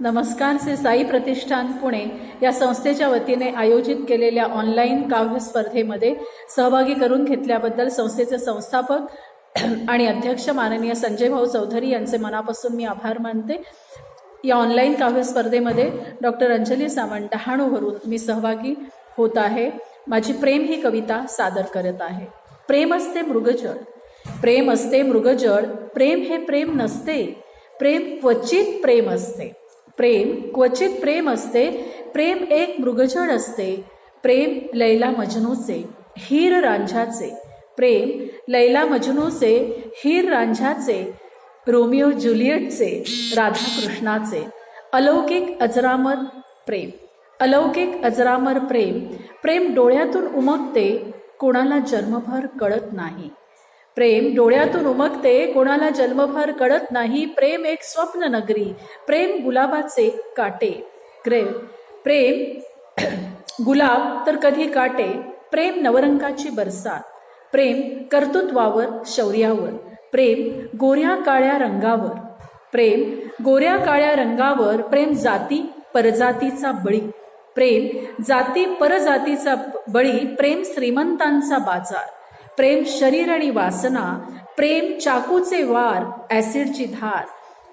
नमस्कार श्री साई प्रतिष्ठान पुणे या संस्थेच्या वतीने आयोजित केलेल्या ऑनलाईन काव्य स्पर्धेमध्ये सहभागी करून घेतल्याबद्दल संस्थेचे संस्थापक आणि अध्यक्ष माननीय संजय भाऊ चौधरी यांचे मनापासून मी आभार मानते. या ऑनलाईन काव्य स्पर्धेमध्ये डॉक्टर अंजली सावंत डहाणूवरून मी सहभागी होत आहे. माझी प्रेम ही कविता सादर करत आहे. प्रेम असते मृगजळ प्रेम असते मृगजळ प्रेम हे प्रेम नसते प्रेम क्वचित प्रेम असते. प्रेम क्वचित प्रेम असते प्रेम एक मृगजळ असते प्रेम लैला मजनूचे हीर रांझाचे प्रेम लैला मजनूचे हीर रांझाचे रोमिओ जुलियटचे राधाकृष्णाचे. अलौकिक अजरामर प्रेम. अलौकिक अजरामर प्रेम प्रेम डोळ्यातून उमगते कोणाला जन्मभर कळत नाही. प्रेम डोळ्यातून उमगते कोणाला जन्मभर कळत नाही प्रेम एक स्वप्न नगरी प्रेम गुलाबाचे काटे. क्रे प्रेम गुलाब तर कधी काटे प्रेम नवरंगाची बरसात प्रेम कर्तृत्वावर शौर्यावर प्रेम गोऱ्या काळ्या रंगावर प्रेम गोऱ्या काळ्या रंगावर प्रेम जाती परजातीचा बळी प्रेम जाती परजातीचा बळी प्रेम श्रीमंतांचा बाजार प्रेम शरीर आणि वासना प्रेम चाकूचे वार ॲसिडची धार.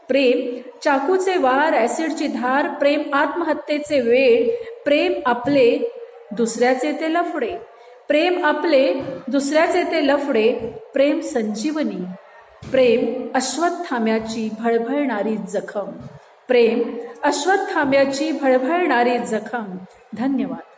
प्रेम चाकूचे वार ॲसिडची धार प्रेम आत्महत्येचे वेळ प्रेम आपले दुसऱ्याचे ते लफडे. प्रेम आपले दुसऱ्याचे ते लफडे प्रेम संजीवनी. प्रेम अश्वत्थाम्याची भळभळणारी जखम. प्रेम अश्वत्थाम्याची भळभळणारी जखम. धन्यवाद.